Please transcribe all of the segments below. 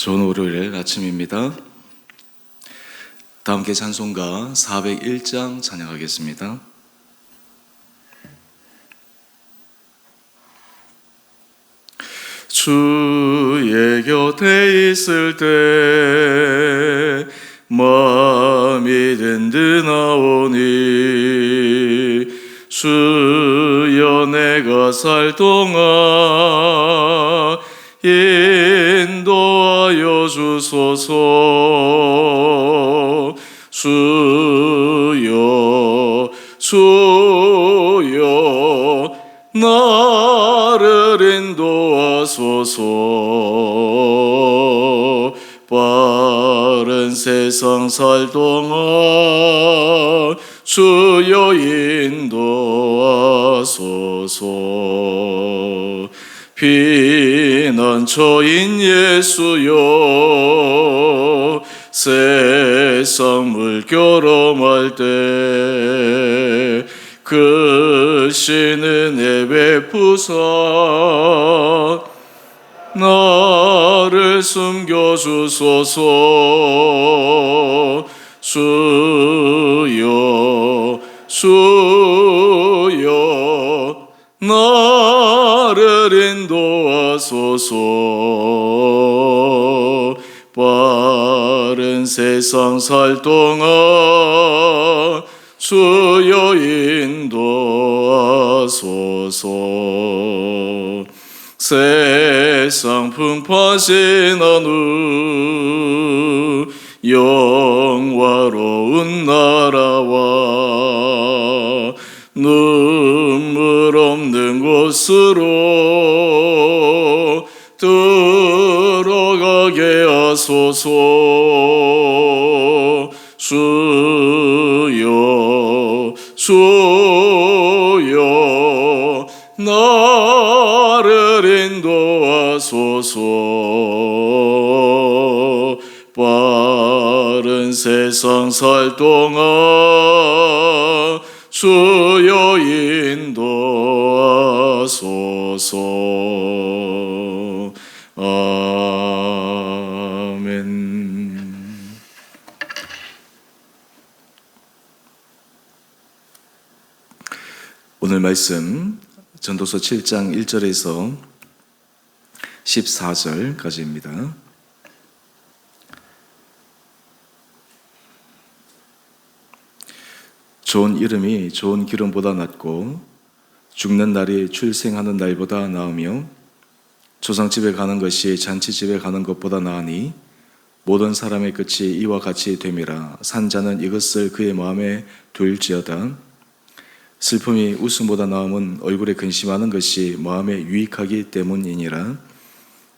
좋은 월요일 아침입니다. 다 함께 찬송가 401장 찬양하겠습니다. 주의 곁에 있을 때 마음이 든든하오니 주여 내가 살 동안 살 동안 주여 인도하소서. 피난처인 예수여 세상 물결험할 때 크시는 애 베푸사 나를 숨겨주소서. 주여 주여 나를 인도하소서. 빠른 세상 살 동안 주여 인도하소서 세상 풍파진 어느 영화로운 나라와 눈물 없는 곳으로 들어가게 하소서. 주 인도하소서. 빠른 세상 살 동안 주여 인도하소서. 아멘. 오늘 말씀 전도서 7장 1절에서 14절까지입니다. 좋은 이름이 좋은 기름보다 낫고 죽는 날이 출생하는 날보다 나으며 조상집에 가는 것이 잔치집에 가는 것보다 나으니 모든 사람의 끝이 이와 같이 됨이라. 산자는 이것을 그의 마음에 둘지어다. 슬픔이 웃음보다 나음은 얼굴에 근심하는 것이 마음에 유익하기 때문이니라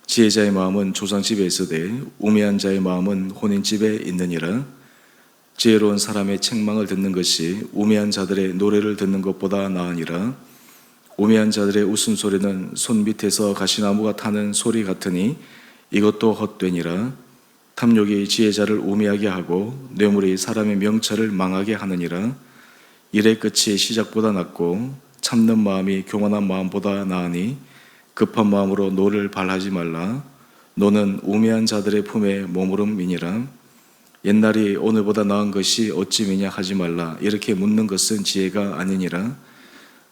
지혜자의 마음은 조상집에 있으되 우매한 자의 마음은 혼인집에 있느니라. 지혜로운 사람의 책망을 듣는 것이 우매한 자들의 노래를 듣는 것보다 나으니라. 우매한 자들의 웃음소리는 손 밑에서 가시나무가 타는 소리 같으니 이것도 헛되니라. 탐욕이 지혜자를 우매하게 하고 뇌물이 사람의 명철을 망하게 하느니라. 일의 끝이 시작보다 낫고 참는 마음이 교만한 마음보다 나으니 급한 마음으로 노를 발하지 말라. 노는 우매한 자들의 품에 머무름이니라. 옛날이 오늘보다 나은 것이 어찌 미냐 하지 말라. 이렇게 묻는 것은 지혜가 아니니라.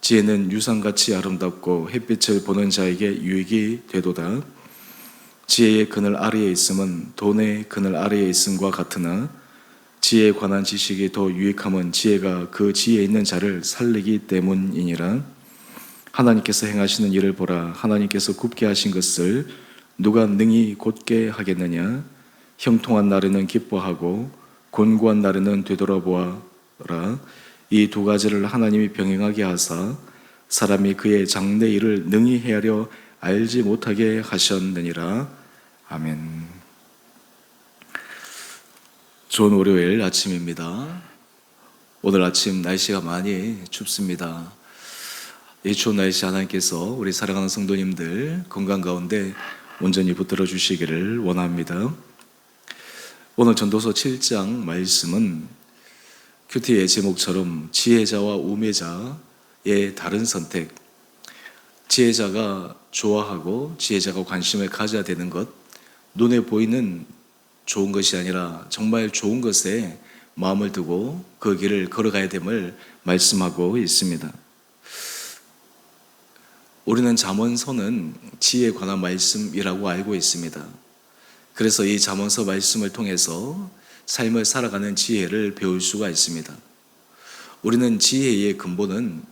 지혜는 유상같이 아름답고 햇빛을 보는 자에게 유익이 되도다. 지혜의 그늘 아래에 있음은 돈의 그늘 아래에 있음과 같으나 지혜에 관한 지식이 더 유익함은 지혜가 그 지혜에 있는 자를 살리기 때문이니라 하나님께서 행하시는 일을 보라 하나님께서 굽게 하신 것을 누가 능히 곧게 하겠느냐 형통한 날에는 기뻐하고 곤고한 날에는 되돌아보아라 이 두 가지를 하나님이 병행하게 하사 사람이 그의 장래 일을 능히 헤아려 알지 못하게 하셨느니라 아멘. 좋은 월요일 아침입니다. 오늘 아침 날씨가 많이 춥습니다. 날씨 하나님께서 우리 사랑하는 성도님들 건강 가운데 온전히 붙들어 주시기를 원합니다. 오늘 전도서 7장 말씀은 큐티의 제목처럼 지혜자와 우매자의 다른 선택, 지혜자가 좋아하고 지혜자가 관심을 가져야 되는 것, 눈에 보이는 좋은 것이 아니라 정말 좋은 것에 마음을 두고 그 길을 걸어가야 됨을 말씀하고 있습니다. 우리는 잠언서는 지혜에 관한 말씀이라고 알고 있습니다. 그래서 이 잠언서 말씀을 통해서 삶을 살아가는 지혜를 배울 수가 있습니다. 우리는 지혜의 근본은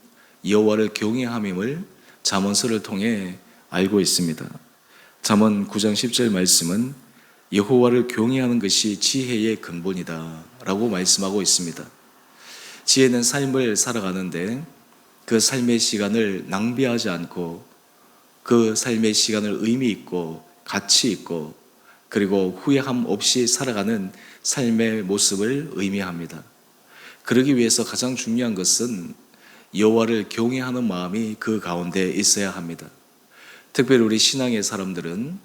여호와를 경외함임을 잠언서를 통해 알고 있습니다. 잠언 9장 10절 말씀은 여호와를 경외하는 것이 지혜의 근본이다라고 말씀하고 있습니다. 지혜는 삶을 살아가는데 그 삶의 시간을 낭비하지 않고 그 삶의 시간을 의미 있고 가치 있고 그리고 후회함 없이 살아가는 삶의 모습을 의미합니다. 그러기 위해서 가장 중요한 것은 여호와를 경외하는 마음이 그 가운데 있어야 합니다. 특별히 우리 신앙의 사람들은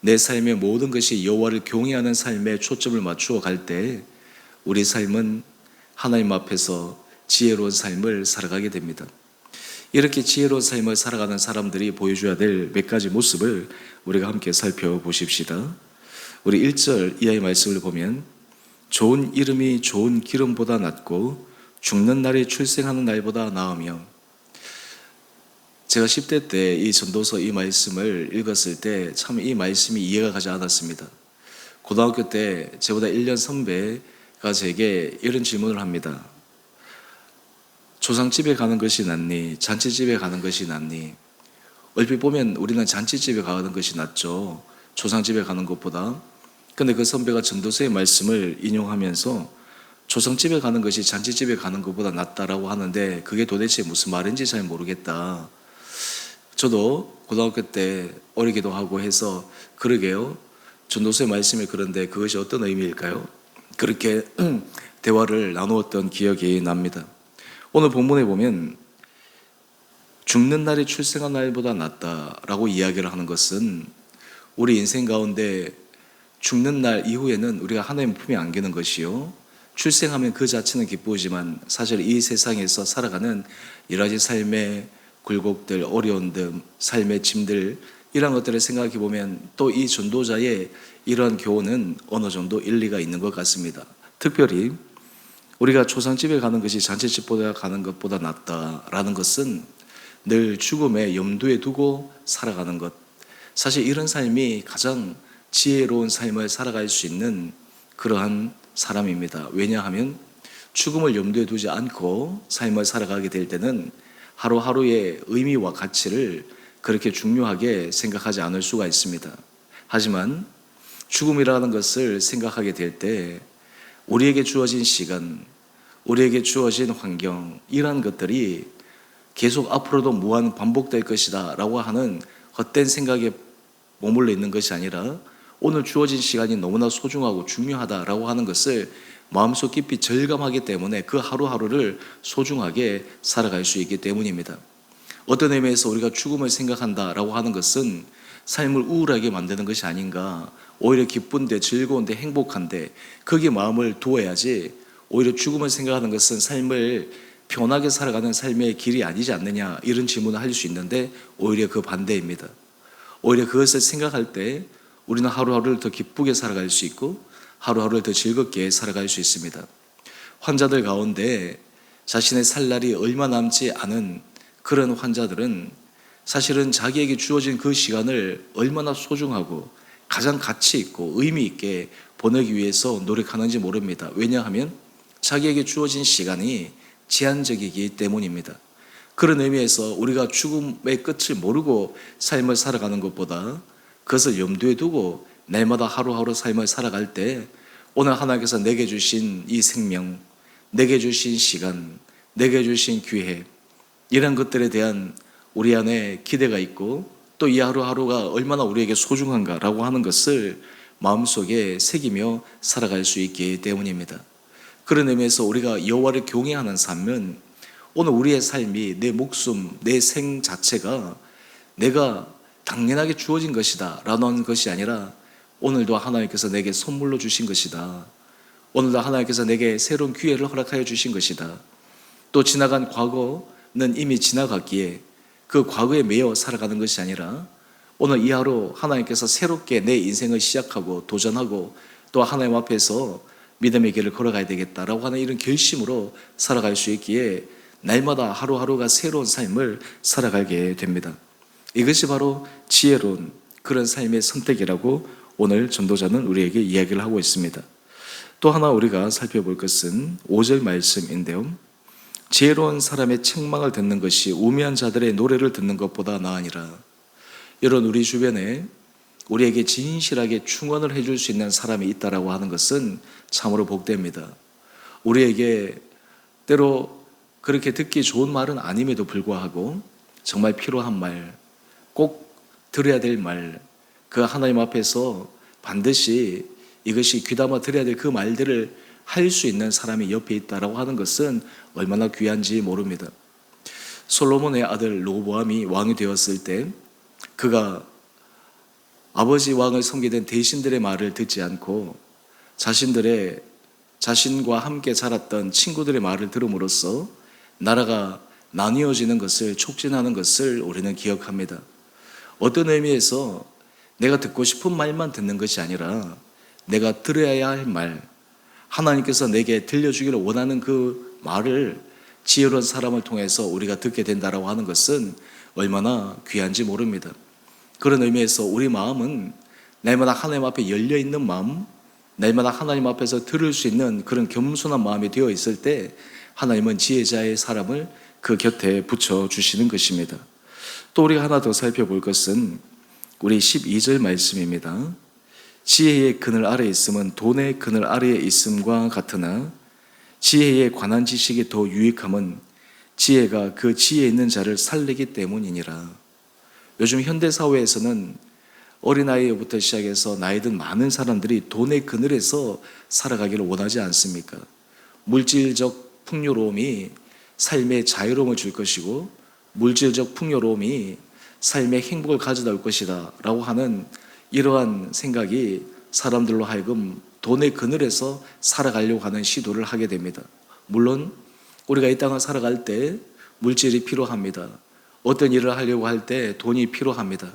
내 삶의 모든 것이 여호와를 경외하는 삶에 초점을 맞추어 갈 때 우리 삶은 하나님 앞에서 지혜로운 삶을 살아가게 됩니다. 이렇게 지혜로운 삶을 살아가는 사람들이 보여줘야 될 몇 가지 모습을 우리가 함께 살펴보십시다. 우리 1절 이하의 말씀을 보면 좋은 이름이 좋은 기름보다 낫고 죽는 날이 출생하는 날보다 나으며 제가 10대 때 이 전도서 이 말씀을 읽었을 때 참 이 말씀이 이해가 가지 않았습니다. 고등학교 때 저보다 1년 선배가 제게 이런 질문을 합니다. 조상집에 가는 것이 낫니? 잔치집에 가는 것이 낫니? 얼핏 보면 우리는 잔치집에 가는 것이 낫죠. 조상집에 가는 것보다. 근데 그 선배가 전도서의 말씀을 인용하면서 조상집에 가는 것이 잔치집에 가는 것보다 낫다라고 하는데 그게 도대체 무슨 말인지 잘 모르겠다. 저도 고등학교 때 어리기도 하고 해서 그러게요. 전도서의 말씀이 그런데 그것이 어떤 의미일까요? 그렇게 대화를 나누었던 기억이 납니다. 오늘 본문에 보면 죽는 날이 출생한 날보다 낫다라고 이야기를 하는 것은 우리 인생 가운데 죽는 날 이후에는 우리가 하나님 품에 안기는 것이요. 출생하면 그 자체는 기쁘지만 사실 이 세상에서 살아가는 여러 가지 삶의 굴곡들, 어려움들, 삶의 짐들 이런 것들을 생각해 보면 또 이 전도자의 이러한 교훈은 어느 정도 일리가 있는 것 같습니다. 특별히 우리가 초상집에 가는 것이 잔치집보다 가는 것보다 낫다라는 것은 늘 죽음에 염두에 두고 살아가는 것. 사실 이런 삶이 가장 지혜로운 삶을 살아갈 수 있는 그러한 사람입니다. 왜냐하면 죽음을 염두에 두지 않고 삶을 살아가게 될 때는 하루하루의 의미와 가치를 그렇게 중요하게 생각하지 않을 수가 있습니다. 하지만 죽음이라는 것을 생각하게 될 때 우리에게 주어진 시간, 우리에게 주어진 환경, 이러한 것들이 계속 앞으로도 무한 반복될 것이다 라고 하는 헛된 생각에 머물러 있는 것이 아니라 오늘 주어진 시간이 너무나 소중하고 중요하다라고 하는 것을 마음속 깊이 절감하기 때문에 그 하루하루를 소중하게 살아갈 수 있기 때문입니다. 어떤 의미에서 우리가 죽음을 생각한다라고 하는 것은 삶을 우울하게 만드는 것이 아닌가. 오히려 기쁜데 즐거운데 행복한데 거기에 마음을 두어야지 오히려 죽음을 생각하는 것은 삶을 편하게 살아가는 삶의 길이 아니지 않느냐 이런 질문을 할 수 있는데 오히려 그 반대입니다. 오히려 그것을 생각할 때 우리는 하루하루를 더 기쁘게 살아갈 수 있고 하루하루를 더 즐겁게 살아갈 수 있습니다. 환자들 가운데 자신의 살 날이 얼마 남지 않은 그런 환자들은 사실은 자기에게 주어진 그 시간을 얼마나 소중하고 가장 가치 있고 의미 있게 보내기 위해서 노력하는지 모릅니다. 왜냐하면 자기에게 주어진 시간이 제한적이기 때문입니다. 그런 의미에서 우리가 죽음의 끝을 모르고 삶을 살아가는 것보다 그것을 염두에 두고 날마다 하루하루 삶을 살아갈 때 오늘 하나님께서 내게 주신 이 생명, 내게 주신 시간, 내게 주신 기회 이런 것들에 대한 우리 안에 기대가 있고 또 이 하루하루가 얼마나 우리에게 소중한가라고 하는 것을 마음속에 새기며 살아갈 수 있기 때문입니다. 그런 의미에서 우리가 여호와를 경외하는 삶은 오늘 우리의 삶이 내 목숨, 내 생 자체가 내가 당연하게 주어진 것이다 라는 것이 아니라 오늘도 하나님께서 내게 선물로 주신 것이다. 오늘도 하나님께서 내게 새로운 기회를 허락하여 주신 것이다. 또 지나간 과거는 이미 지나갔기에 그 과거에 매여 살아가는 것이 아니라 오늘 이 하루 하나님께서 새롭게 내 인생을 시작하고 도전하고 또 하나님 앞에서 믿음의 길을 걸어가야 되겠다라고 하는 이런 결심으로 살아갈 수 있기에 날마다 하루하루가 새로운 삶을 살아가게 됩니다. 이것이 바로 지혜로운 그런 삶의 선택이라고 오늘 전도자는 우리에게 이야기를 하고 있습니다. 또 하나 우리가 살펴볼 것은 5절 말씀인데요. 지혜로운 사람의 책망을 듣는 것이 우매한 자들의 노래를 듣는 것보다 나으니라. 이런 우리 주변에 우리에게 진실하게 충원을 해줄 수 있는 사람이 있다라고 하는 것은 참으로 복됩니다. 우리에게 때로 그렇게 듣기 좋은 말은 아님에도 불구하고 정말 필요한 말, 꼭 들어야 될 말, 그 하나님 앞에서 반드시 이것이 귀담아 들어야 될 그 말들을 할 수 있는 사람이 옆에 있다라고 하는 것은 얼마나 귀한지 모릅니다. 솔로몬의 아들 로보암이 왕이 되었을 때 그가 아버지 왕을 섬기던 대신들의 말을 듣지 않고 자신들의 자신과 함께 자랐던 친구들의 말을 들음으로써 나라가 나뉘어지는 것을 촉진하는 것을 우리는 기억합니다. 어떤 의미에서 내가 듣고 싶은 말만 듣는 것이 아니라 내가 들어야 할 말, 하나님께서 내게 들려주기를 원하는 그 말을 지혜로운 사람을 통해서 우리가 듣게 된다라고 하는 것은 얼마나 귀한지 모릅니다. 그런 의미에서 우리 마음은 날마다 하나님 앞에 열려 있는 마음, 날마다 하나님 앞에서 들을 수 있는 그런 겸손한 마음이 되어 있을 때 하나님은 지혜자의 사람을 그 곁에 붙여 주시는 것입니다. 또 우리가 하나 더 살펴볼 것은 우리 12절 말씀입니다. 지혜의 그늘 아래 있음은 돈의 그늘 아래에 있음과 같으나 지혜에 관한 지식이 더 유익함은 지혜가 그 지혜 있는 자를 살리기 때문이니라. 요즘 현대 사회에서는 어린아이부터 시작해서 나이든 많은 사람들이 돈의 그늘에서 살아가기를 원하지 않습니까? 물질적 풍요로움이 삶의 자유로움을 줄 것이고 물질적 풍요로움이 삶의 행복을 가져다 올 것이다 라고 하는 이러한 생각이 사람들로 하여금 돈의 그늘에서 살아가려고 하는 시도를 하게 됩니다. 물론 우리가 이 땅을 살아갈 때 물질이 필요합니다. 어떤 일을 하려고 할 때 돈이 필요합니다.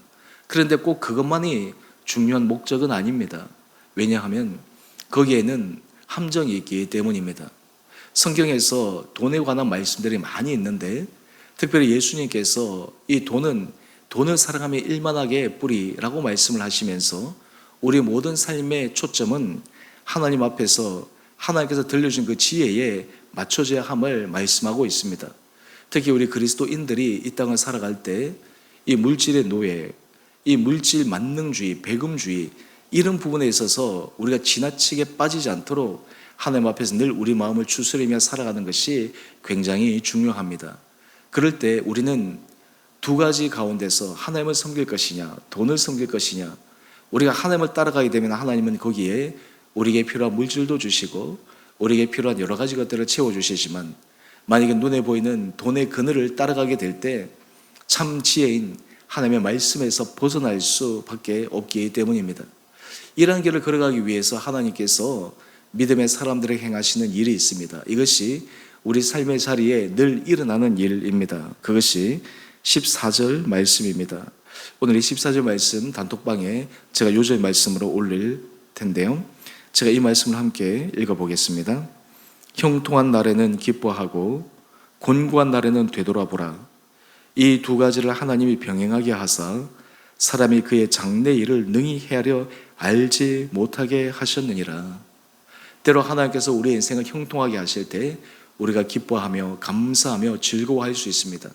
그런데 꼭 그것만이 중요한 목적은 아닙니다. 왜냐하면 거기에는 함정이 있기 때문입니다. 성경에서 돈에 관한 말씀들이 많이 있는데 특별히 예수님께서 이 돈은 돈을 사랑하며 일만하게 뿌리라고 말씀을 하시면서 우리 모든 삶의 초점은 하나님 앞에서 하나님께서 들려준 그 지혜에 맞춰져야 함을 말씀하고 있습니다. 특히 우리 그리스도인들이 이 땅을 살아갈 때 이 물질의 노예, 이 물질 만능주의, 배금주의 이런 부분에 있어서 우리가 지나치게 빠지지 않도록 하나님 앞에서 늘 우리 마음을 추스리며 살아가는 것이 굉장히 중요합니다. 그럴 때 우리는 두 가지 가운데서 하나님을 섬길 것이냐, 돈을 섬길 것이냐, 우리가 하나님을 따라가게 되면 하나님은 거기에 우리에게 필요한 물질도 주시고 우리에게 필요한 여러 가지 것들을 채워 주시지만 만약에 눈에 보이는 돈의 그늘을 따라가게 될 때 참 지혜인 하나님의 말씀에서 벗어날 수밖에 없기 때문입니다. 이러한 길을 걸어가기 위해서 하나님께서 믿음의 사람들을 행하시는 일이 있습니다. 이것이 우리 삶의 자리에 늘 일어나는 일입니다. 그것이 14절 말씀입니다. 오늘 이 14절 말씀 단톡방에 제가 요절 말씀으로 올릴 텐데요. 제가 이 말씀을 함께 읽어보겠습니다. 형통한 날에는 기뻐하고 곤고한 날에는 되돌아보라. 이 두 가지를 하나님이 병행하게 하사 사람이 그의 장래 일을 능히 헤아려 알지 못하게 하셨느니라. 때로 하나님께서 우리의 인생을 형통하게 하실 때 우리가 기뻐하며 감사하며 즐거워할 수 있습니다.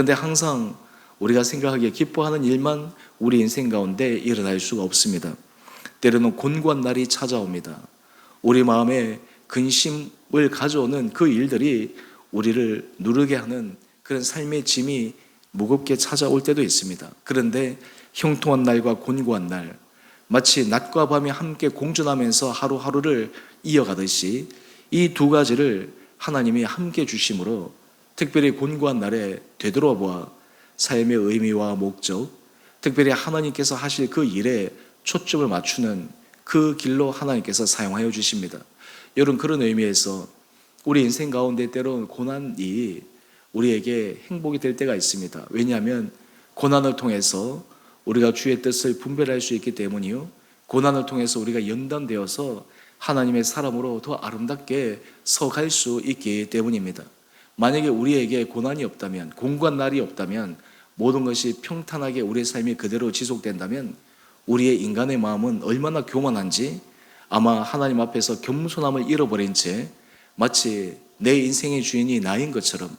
근데 항상 우리가 생각하기에 기뻐하는 일만 우리 인생 가운데 일어날 수가 없습니다. 때로는 곤고한 날이 찾아옵니다. 우리 마음에 근심을 가져오는 그 일들이 우리를 누르게 하는 그런 삶의 짐이 무겁게 찾아올 때도 있습니다. 그런데 형통한 날과 곤고한 날, 마치 낮과 밤이 함께 공존하면서 하루하루를 이어가듯이 이 두 가지를 하나님이 함께 주심으로 특별히 곤고한 날에 되돌아보아 삶의 의미와 목적, 특별히 하나님께서 하실 그 일에 초점을 맞추는 그 길로 하나님께서 사용하여 주십니다. 여러분 그런 의미에서 우리 인생 가운데 때로는 고난이 우리에게 행복이 될 때가 있습니다. 왜냐하면 고난을 통해서 우리가 주의 뜻을 분별할 수 있기 때문이요. 고난을 통해서 우리가 연단되어서 하나님의 사람으로 더 아름답게 서갈 수 있기 때문입니다. 만약에 우리에게 고난이 없다면, 공고한 날이 없다면, 모든 것이 평탄하게 우리의 삶이 그대로 지속된다면, 우리의 인간의 마음은 얼마나 교만한지 아마 하나님 앞에서 겸손함을 잃어버린 채 마치 내 인생의 주인이 나인 것처럼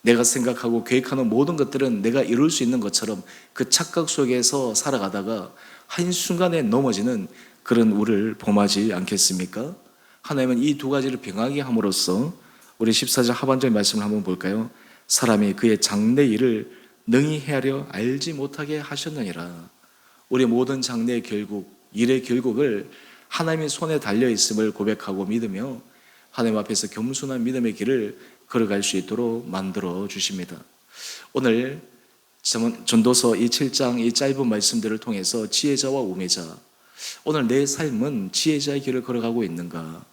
내가 생각하고 계획하는 모든 것들은 내가 이룰 수 있는 것처럼 그 착각 속에서 살아가다가 한순간에 넘어지는 그런 우를 범하지 않겠습니까? 하나님은 이 두 가지를 병하게 함으로써 우리 14절 하반절 말씀을 한번 볼까요? 사람이 그의 장래 일을 능히 헤아려 알지 못하게 하셨느니라. 우리 모든 장래의 결국, 일의 결국을 하나님의 손에 달려 있음을 고백하고 믿으며 하나님 앞에서 겸손한 믿음의 길을 걸어갈 수 있도록 만들어 주십니다. 오늘 전도서 이 7장 이 짧은 말씀들을 통해서 지혜자와 우매자 오늘 내 삶은 지혜자의 길을 걸어가고 있는가?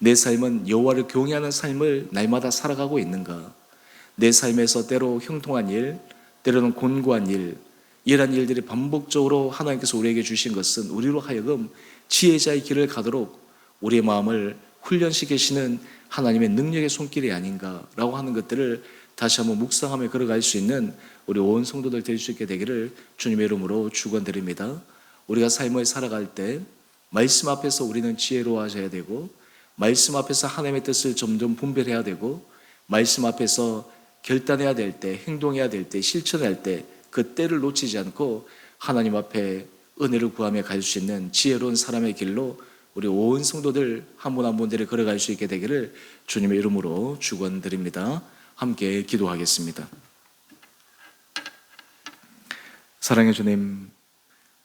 내 삶은 여호와를 경외하는 삶을 날마다 살아가고 있는가? 내 삶에서 때로 형통한 일, 때로는 곤고한 일, 이러한 일들이 반복적으로 하나님께서 우리에게 주신 것은 우리로 하여금 지혜자의 길을 가도록 우리의 마음을 훈련시키시는 하나님의 능력의 손길이 아닌가라고 하는 것들을 다시 한번 묵상하며 걸어갈 수 있는 우리 온 성도들 될 수 있게 되기를 주님의 이름으로 축원드립니다. 우리가 삶을 살아갈 때 말씀 앞에서 우리는 지혜로워져야 되고 말씀 앞에서 하나님의 뜻을 점점 분별해야 되고 말씀 앞에서 결단해야 될 때, 행동해야 될 때, 실천할 때 그 때를 놓치지 않고 하나님 앞에 은혜를 구하며 갈 수 있는 지혜로운 사람의 길로 우리 온 성도들 한 분 한 분들이 걸어갈 수 있게 되기를 주님의 이름으로 축원드립니다. 함께 기도하겠습니다. 사랑해 주님,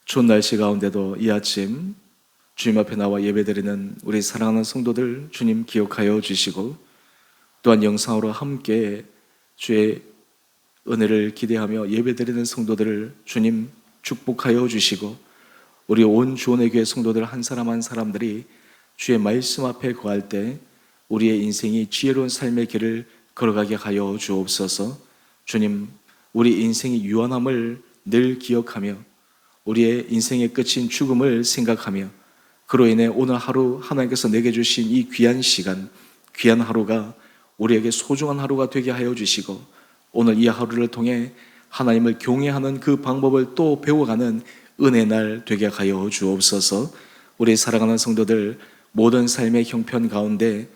추운 날씨 가운데도 이 아침 주님 앞에 나와 예배드리는 우리 사랑하는 성도들 주님 기억하여 주시고 또한 영상으로 함께 주의 은혜를 기대하며 예배드리는 성도들을 주님 축복하여 주시고 우리 온 주원의 교회 성도들 한 사람 한 사람들이 주의 말씀 앞에 거할 때 우리의 인생이 지혜로운 삶의 길을 걸어가게 하여 주옵소서. 주님, 우리 인생의 유한함을 늘 기억하며 우리의 인생의 끝인 죽음을 생각하며 그로 인해 오늘 하루 하나님께서 내게 주신 이 귀한 시간, 귀한 하루가 우리에게 소중한 하루가 되게 하여 주시고 오늘 이 하루를 통해 하나님을 경외하는 그 방법을 또 배워가는 은혜 날 되게 하여 주옵소서. 우리 사랑하는 성도들 모든 삶의 형편 가운데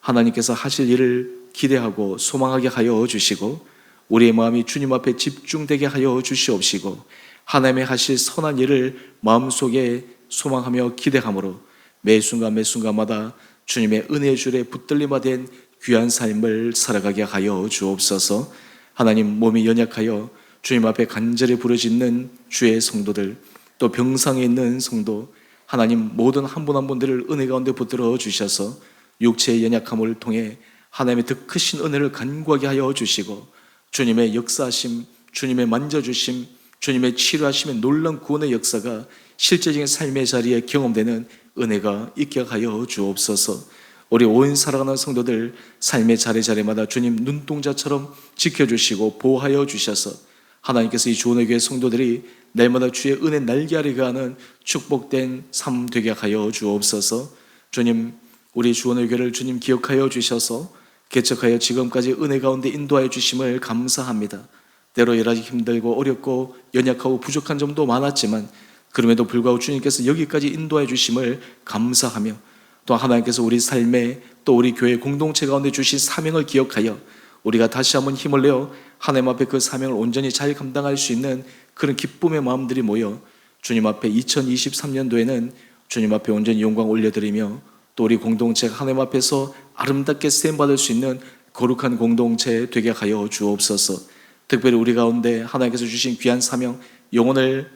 하나님께서 하실 일을 기대하고 소망하게 하여 주시고 우리의 마음이 주님 앞에 집중되게 하여 주시옵시고 하나님의 하실 선한 일을 마음속에 소망하며 기대함으로 매 순간 매 순간마다 주님의 은혜 줄에 붙들림화 된 귀한 삶을 살아가게 하여 주옵소서. 하나님 몸이 연약하여 주님 앞에 간절히 부르짖는 주의 성도들 또 병상에 있는 성도 하나님 모든 한 분 한 분들을 은혜 가운데 붙들어 주셔서 육체의 연약함을 통해 하나님의 더 크신 은혜를 간구하게 하여 주시고 주님의 역사하심, 주님의 만져주심, 주님의 치료하심의 놀라운 구원의 역사가 실제적인 삶의 자리에 경험되는 은혜가 있게 하여 주옵소서. 우리 온 사랑하는 성도들 삶의 자리자리마다 주님 눈동자처럼 지켜주시고 보호하여 주셔서 하나님께서 이 주원의 교회 성도들이 날마다 주의 은혜 날개아리가 하는 축복된 삶 되게 하여 주옵소서. 주님 우리 주원의 교회를 주님 기억하여 주셔서 개척하여 지금까지 은혜 가운데 인도하여 주심을 감사합니다. 때로 일하기 힘들고 어렵고 연약하고 부족한 점도 많았지만 그럼에도 불구하고 주님께서 여기까지 인도해 주심을 감사하며 또 하나님께서 우리 삶에 또 우리 교회 공동체 가운데 주신 사명을 기억하여 우리가 다시 한번 힘을 내어 하나님 앞에 그 사명을 온전히 잘 감당할 수 있는 그런 기쁨의 마음들이 모여 주님 앞에 2023년도에는 주님 앞에 온전히 영광 올려드리며 또 우리 공동체가 하나님 앞에서 아름답게 쓰임 받을 수 있는 거룩한 공동체 되게 하여 주옵소서. 특별히 우리 가운데 하나님께서 주신 귀한 사명, 영혼을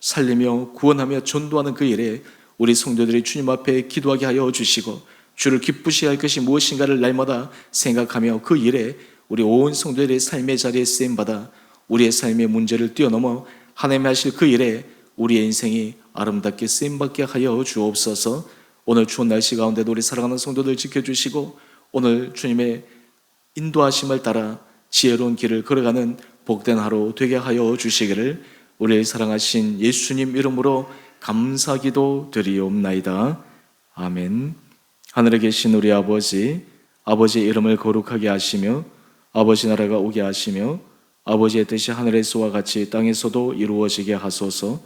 살리며 구원하며 전도하는 그 일에 우리 성도들이 주님 앞에 기도하게 하여 주시고 주를 기쁘시게 할 것이 무엇인가를 날마다 생각하며 그 일에 우리 온 성도들의 삶의 자리에 쓰임 받아 우리의 삶의 문제를 뛰어넘어 하나님 하실 그 일에 우리의 인생이 아름답게 쓰임 받게 하여 주옵소서. 오늘 추운 날씨 가운데도 우리 사랑하는 성도들 지켜주시고 오늘 주님의 인도하심을 따라 지혜로운 길을 걸어가는 복된 하루 되게 하여 주시기를 우리를 사랑하신 예수님 이름으로 감사기도 드리옵나이다. 아멘. 하늘에 계신 우리 아버지, 아버지의 이름을 거룩하게 하시며 아버지 나라가 오게 하시며 아버지의 뜻이 하늘에서와 같이 땅에서도 이루어지게 하소서.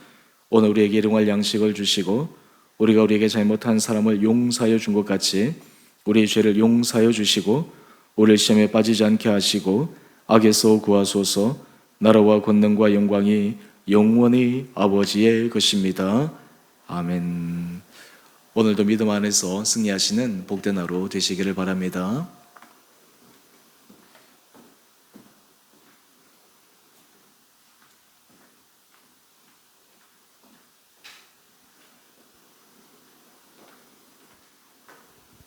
오늘 우리에게 일용할 양식을 주시고 우리가 우리에게 잘못한 사람을 용서하여 준 것 같이 우리의 죄를 용서하여 주시고 우리를 시험에 빠지지 않게 하시고 악에서 구하소서. 나라와 권능과 영광이 영원히 아버지의 것입니다. 아멘. 오늘도 믿음 안에서 승리하시는 복된 하루 되시기를 바랍니다.